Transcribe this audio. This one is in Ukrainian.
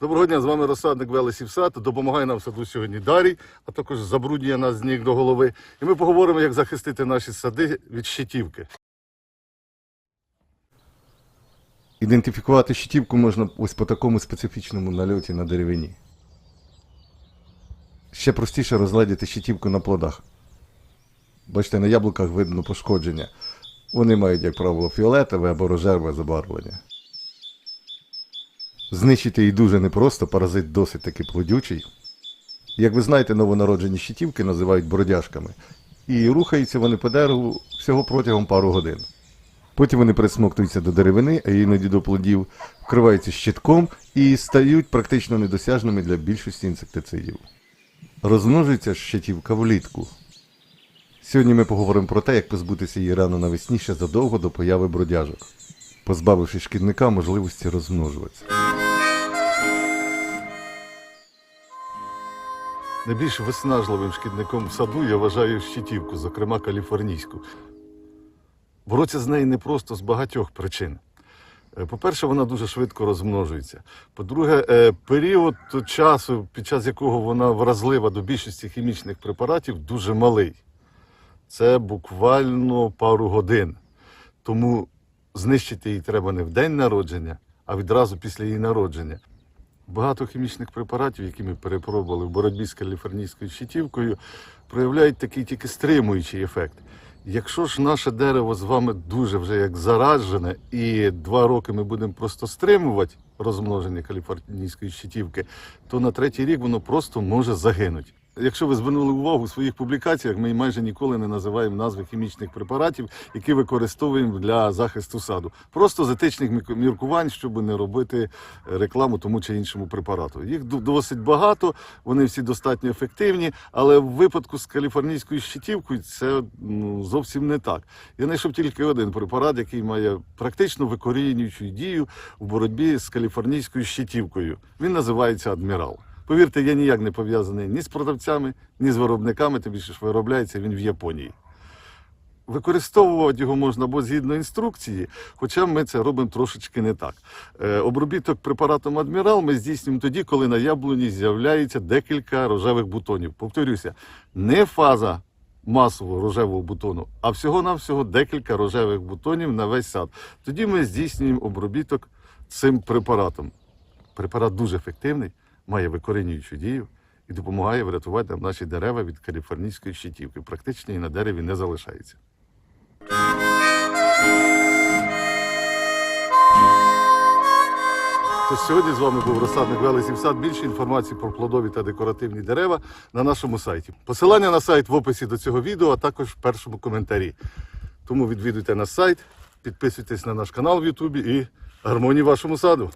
Доброго дня, з вами розсадник Велесів Сад. Допомагає нам в саду сьогодні Дарій, а також забруднює нас з ніг до голови. І ми поговоримо, як захистити наші сади від щитівки. Ідентифікувати щитівку можна ось по такому специфічному нальоті на деревині. Ще простіше розгледіти щитівку на плодах. Бачите, на яблуках видно пошкодження. Вони мають, як правило, фіолетове або рожеве забарвлення. Знищити її дуже непросто, паразит досить таки плодючий. Як ви знаєте, новонароджені щитівки називають бродяжками. І рухаються вони по дереву всього протягом пару годин. Потім вони присмоктуються до деревини, а іноді до плодів, вкриваються щитком і стають практично недосяжними для більшості інсектицидів. Розмножується щитівка влітку. Сьогодні ми поговоримо про те, як позбутися її рано навесні ще задовго до появи бродяжок, позбавивши шкідника можливості розмножуватися. Найбільш виснажливим шкідником в саду я вважаю щитівку, зокрема каліфорнійську. Боротися з нею непросто з багатьох причин. Е, По-перше, вона дуже швидко розмножується. По-друге, е, період часу, під час якого вона вразлива до більшості хімічних препаратів, дуже малий. Це буквально пару годин. Тому знищити її треба не в день народження, а відразу після її народження. Багато хімічних препаратів, які ми перепробували в боротьбі з каліфорнійською щитівкою, проявляють такий тільки стримуючий ефект. Якщо ж наше дерево з вами дуже вже як заражене, і два роки ми будемо просто стримувати розмноження каліфорнійської щитівки, то на третій рік воно просто може загинути. Якщо ви звернули увагу в своїх публікаціях, ми майже ніколи не називаємо назви хімічних препаратів, які використовуємо для захисту саду. Просто з етичних міркувань, щоб не робити е, рекламу тому чи іншому препарату. Їх досить багато, вони всі достатньо ефективні, але в випадку з каліфорнійською щитівкою це ну, зовсім не так. Я знайшов тільки один препарат, який має практично викорінюючу дію в боротьбі з каліфорнійською щитівкою. Він називається Адмірал. Повірте, я ніяк не пов'язаний ні з продавцями, ні з виробниками, тим більше ж виробляється він в Японії. Використовувати його можна або згідно інструкції, хоча ми це робимо трошечки не так. Е, обробіток препаратом Адмірал ми здійснюємо тоді, коли на яблуні з'являється декілька рожевих бутонів. Повторюся, не фаза масового рожевого бутону, а всього-навсього декілька рожевих бутонів на весь сад. Тоді ми здійснюємо обробіток цим препаратом. Препарат дуже ефективний, має викорінюючу дію і допомагає врятувати наші дерева від каліфорнійської щитівки. Практично і на дереві не залишається. Тож сьогодні з вами був розсадник Велесів Сад. Більше інформації про плодові та декоративні дерева на нашому сайті. Посилання на сайт в описі до цього відео, а також в першому коментарі. Тому відвідуйте наш сайт, підписуйтесь на наш канал в Ютубі і гармонії вашому саду.